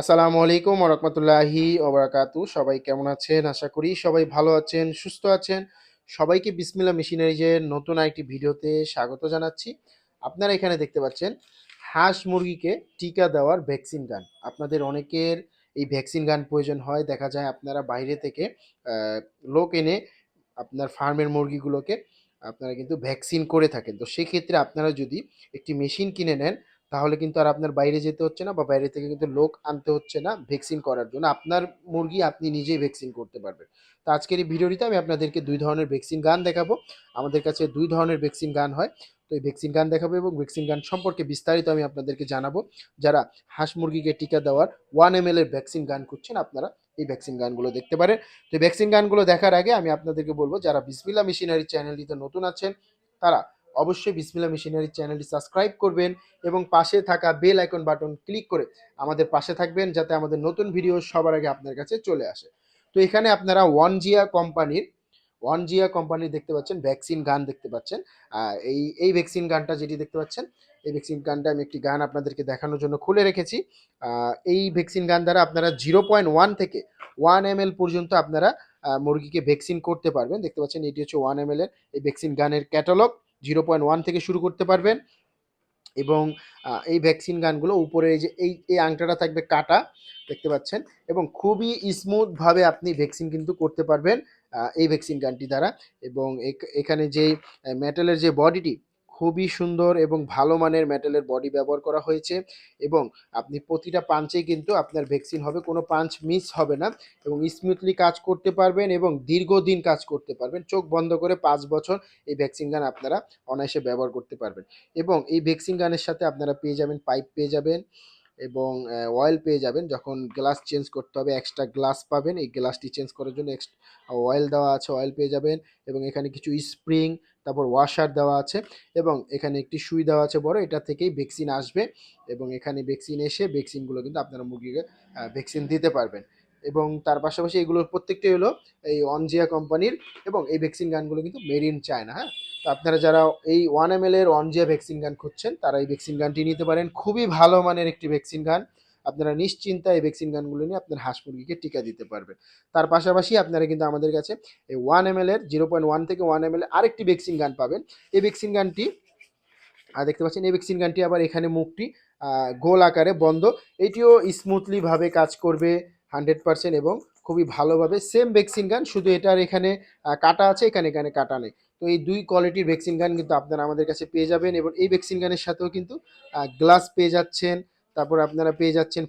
আসসালামু আলাইকুম রহমতুল্লাহি ওবরাকাতু সবাই কেমন আছেন? আশা করি সবাই ভালো আছেন, সুস্থ আছেন। সবাইকে বিসমিল্লা মেশিনারিজের নতুন একটি ভিডিওতে স্বাগত জানাচ্ছি। আপনারা এখানে দেখতে পাচ্ছেন, হাঁস মুরগিকে টিকা দেওয়ার ভ্যাকসিন গান। আপনাদের অনেকের এই ভ্যাকসিন গান প্রয়োজন হয়। দেখা যায় আপনারা বাইরে থেকে লোক এনে আপনার ফার্মের মুরগিগুলোকে আপনারা কিন্তু ভ্যাকসিন করে থাকেন। তো সেক্ষেত্রে আপনারা যদি একটি মেশিন কিনে নেন তাহলে কিন্তু আর আপনার বাইরে যেতে হচ্ছে না বা বাইরে থেকে কিন্তু লোক আনতে হচ্ছে না ভ্যাকসিন করার জন্য। আপনার মুরগি আপনি নিজেই ভ্যাকসিন করতে পারবেন। তো আজকের এই ভিডিওটিতে আমি আপনাদেরকে দুই ধরনের ভ্যাকসিন গান দেখাবো। আমাদের কাছে দুই ধরনের ভ্যাকসিন গান হয়। তো এই ভ্যাকসিন গান দেখাবো এবং ভ্যাকসিন গান সম্পর্কে বিস্তারিত আমি আপনাদেরকে জানাব। যারা হাঁস মুরগিকে টিকা দেওয়ার ওয়ান এম এর ভ্যাকসিন গান খুঁজছেন, আপনারা এই ভ্যাকসিন গানগুলো দেখতে পারেন। তো এই ভ্যাকসিন গানগুলো দেখার আগে আমি আপনাদেরকে বলব, যারা বিসমিল্লা মেশিনারি চ্যানেলটিতে নতুন আছেন, তারা অবশ্যই বিসমিল্লা মেশিনারি চ্যানেলটি সাবস্ক্রাইব করবেন এবং পাশে থাকা বেল আইকন বাটন ক্লিক করে আমাদের পাশে থাকবেন যাতে আমাদের নতুন ভিডিও সবার আগে আপনার কাছে চলে আসে। তো এখানে আপনারা ওয়ান জিয়া কোম্পানির ওয়ান জিয়া কোম্পানির দেখতে পাচ্ছেন, ভ্যাকসিন গান দেখতে পাচ্ছেন। এই এই ভ্যাকসিন গানটা যেটি দেখতে পাচ্ছেন, এই ভ্যাকসিন গানটা আমি একটি গান আপনাদেরকে দেখানোর জন্য খুলে রেখেছি। এই ভ্যাকসিন গান দ্বারা আপনারা জিরো পয়েন্ট ওয়ান থেকে ওয়ান এম পর্যন্ত আপনারা মুরগিকে ভ্যাকসিন করতে পারবেন। দেখতে পাচ্ছেন, এটি হচ্ছে ওয়ান এম এর এই ভ্যাকসিন গানের ক্যাটালগ। জিরো পয়েন্ট ওয়ান থেকে শুরু করতে পারবেন। এবং এই ভ্যাকসিন গানগুলো উপরে এই যে, এই এই আংটাটা থাকবে কাটা, দেখতে পাচ্ছেন? এবং খুবই স্মুথভাবে আপনি ভ্যাকসিন কিন্তু করতে পারবেন এই ভ্যাকসিন গানটি দ্বারা। এবং এখানে যে মেটালের যে বডিটি খুবই সুন্দর এবং ভালো মানের মেটালের বডি ব্যবহার করা হয়েছে এবং আপনি প্রতিটা পাঞ্চেই কিন্তু আপনার ভ্যাকসিন হবে, কোনো পাঞ্চ মিস হবে না এবং স্মুথলি কাজ করতে পারবেন এবং দীর্ঘদিন কাজ করতে পারবেন। চোখ বন্ধ করে পাঁচ বছর এই ভ্যাকসিন গান আপনারা অনায়াসে ব্যবহার করতে পারবেন এবং এই ভ্যাকসিন গানের সাথে আপনারা পেয়ে যাবেন পাইপ পেয়ে যাবেন এবং অয়েল পেয়ে যাবেন। যখন গ্লাস চেঞ্জ করতে হবে এক্সট্রা গ্লাস পাবেন। এই গ্লাসটি চেঞ্জ করার জন্য এক্সট্রা অয়েল দেওয়া আছে অয়েল পেয়ে যাবেন এবং এখানে কিছু স্প্রিং তারপর ওয়াশার দেওয়া আছে এবং এখানে একটি সুই দেওয়া আছে বড়। এটা থেকেই ভ্যাকসিন আসবে এবং এখানে ভ্যাকসিন এসে ভ্যাকসিনগুলো কিন্তু আপনারা মুরগিকে ভ্যাকসিন দিতে পারবেন। এবং তার পাশাপাশি এগুলোর প্রত্যেকটাই হলো এই অনজিয়া কোম্পানির এবং এই ভ্যাকসিন গানগুলো কিন্তু মেড ইন চায়না হ্যাঁ? আপনারা যারা এই ওয়ান এম এর অনজিয়া ভ্যাকসিন গান খুঁজছেন, তারা এই ভ্যাকসিন গানটি নিতে পারেন। খুবই ভালো মানের একটি ভ্যাকসিন গান। আপনারা নিশ্চিন্তা এই ভ্যাকসিন গানগুলো নিয়ে আপনার হাঁস মুরগিকে টিকা দিতে পারবেন। তার পাশাপাশি আপনারা কিন্তু আমাদের কাছে এই ওয়ান এম এর জিরো পয়েন্ট ওয়ান থেকে ওয়ান এম এল আরেকটি ভ্যাকসিন গান পাবেন। এই ভ্যাকসিন গানটি আর দেখতে পাচ্ছেন, এই ভ্যাকসিন গানটি আবার এখানে মুখটি গোল আকারে বন্ধ। এটিও স্মুথলিভাবে কাজ করবে। হান্ড্রেড পার্সেন্ট এবং খুবই ভালোভাবে সেম ভ্যাকসিন গান, শুধু এটার এখানে কাটা আছে, এখানে এখানে কাটা নেই। তো এই দুই কোয়ালিটির ভ্যাকসিন গান কিন্তু আপনারা আমাদের কাছে পেয়ে যাবেন এবং এই ভ্যাকসিন গানের সাথেও কিন্তু গ্লাস পেয়ে যাচ্ছেন, তারপর আপনারা পেয়ে যাচ্ছেন